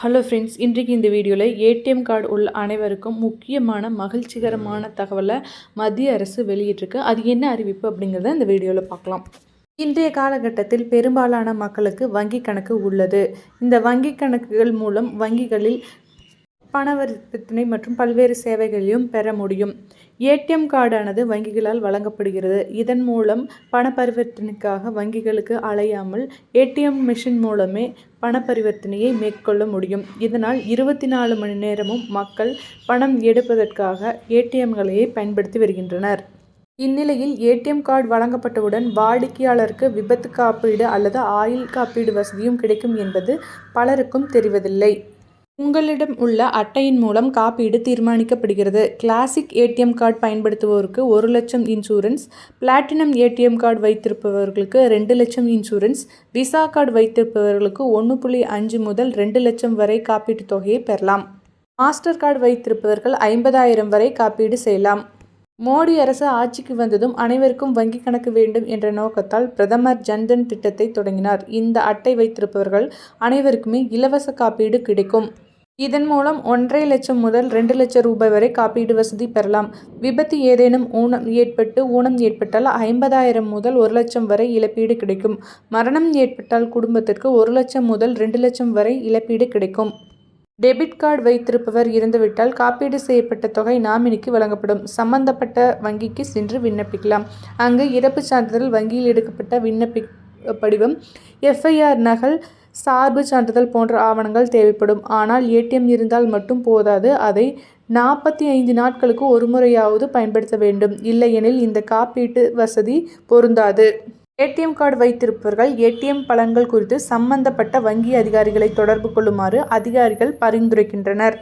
Hello friends இன்றைக்கு இந்த வீடியோவில் ஏடிஎம் கார்டு உள்ள அனைவருக்கும் முக்கியமான மகிழ்ச்சிகரமான தகவலை மத்திய அரசு வெளியிட்டிருக்கு. அது என்ன அறிவிப்பு அப்படிங்கிறத இந்த வீடியோவில் பார்க்கலாம். இன்றைய காலகட்டத்தில் பெரும்பாலான மக்களுக்கு வங்கி கணக்கு உள்ளது. இந்த வங்கி கணக்குகள் மூலம் வங்கிகளில் பணவரித்தனை மற்றும் பல்வேறு சேவைகளையும் பெற முடியும். ஏடிஎம் கார்டானது வங்கிகளால் வழங்கப்படுகிறது. இதன் மூலம் பண பரிவர்த்தனைக்காக வங்கிகளுக்கு அலையாமல் ஏடிஎம் மிஷின் மூலமே பண பரிவர்த்தனையை மேற்கொள்ள முடியும். இதனால் இருபத்தி நாலு மணி நேரமும் மக்கள் பணம் எடுப்பதற்காக ஏடிஎம்களையே பயன்படுத்தி வருகின்றனர். இந்நிலையில் ஏடிஎம் கார்டு வழங்கப்பட்டவுடன் வாடிக்கையாளருக்கு விபத்து காப்பீடு அல்லது ஆயுள் காப்பீடு வசதியும் கிடைக்கும் என்பது பலருக்கும் தெரிவதில்லை. உங்களிடம் உள்ள அட்டையின் மூலம் காப்பீடு தீர்மானிக்கப்படுகிறது. கிளாசிக் ஏடிஎம் கார்டு பயன்படுத்துவோருக்கு ஒரு லட்சம் இன்சூரன்ஸ் பிளாட்டினம் ஏடிஎம் கார்டு வைத்திருப்பவர்களுக்கு ரெண்டு லட்சம் இன்சூரன்ஸ் விசா கார்டு வைத்திருப்பவர்களுக்கு ஒன்று புள்ளி அஞ்சு முதல் ரெண்டு லட்சம் வரை காப்பீட்டுத் தொகையை பெறலாம். மாஸ்டர் கார்டு வைத்திருப்பவர்கள் ஐம்பதாயிரம் வரை காப்பீடு செய்யலாம். மோடி அரசு ஆட்சிக்கு வந்ததும் அனைவருக்கும் வங்கி கணக்கு வேண்டும் என்ற நோக்கத்தால் பிரதமர் ஜன்தன் திட்டத்தை தொடங்கினார். இந்த அட்டை வைத்திருப்பவர்கள் அனைவருக்குமே இலவச காப்பீடு கிடைக்கும். இதன் மூலம் ஒன்றரை லட்சம் முதல் ரெண்டு லட்சம் ரூபாய் வரை காப்பீடு வசதி பெறலாம். விபத்து ஏதேனும் ஊனம் ஏற்பட்டு ஊனம் ஏற்பட்டால் ஐம்பதாயிரம் முதல் ஒரு லட்சம் வரை இழப்பீடு கிடைக்கும். மரணம் ஏற்பட்டால் குடும்பத்திற்கு ஒரு லட்சம் முதல் ரெண்டு லட்சம் வரை இழப்பீடு கிடைக்கும். டெபிட் கார்டு வைத்திருப்பவர் இறந்துவிட்டால் காப்பீடு செய்யப்பட்ட தொகை நாமினிக்கு வழங்கப்படும். சம்பந்தப்பட்ட வங்கிக்கு சென்று விண்ணப்பிக்கலாம். அங்கு இறப்பு சான்றிதழ் வங்கியில் எடுக்கப்பட்ட விண்ணப்பி படிவம் எஃப்ஐஆர் நகல் சார்பு சான்றிதழ் போன்ற ஆவணங்கள் தேவைப்படும். ஆனால் ஏடிஎம் இருந்தால் மட்டும் போதாது. அதை நாற்பத்தி ஐந்து நாட்களுக்கு ஒரு முறையாவது பயன்படுத்த வேண்டும். இல்லையெனில் இந்த காப்பீட்டு வசதி பொருந்தாது. ஏடிஎம் கார்டு வைத்திருப்பவர்கள் ஏடிஎம் பலன்கள் குறித்து சம்பந்தப்பட்ட வங்கி அதிகாரிகளை தொடர்பு கொள்ளுமாறு அதிகாரிகள் பரிந்துரைக்கின்றனர்.